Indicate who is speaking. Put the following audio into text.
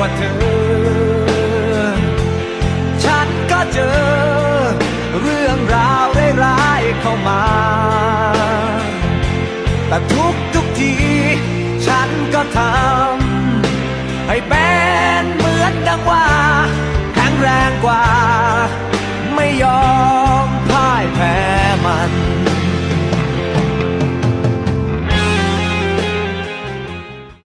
Speaker 1: ว่าเธอ ฉันก็เจอ เรื่องราวร้ายๆเข้ามา แต่ทุกทุกที ฉันก็ทำให้เป็นเหมือนดังว่า แข็งแรงกว่า ไม่ยอม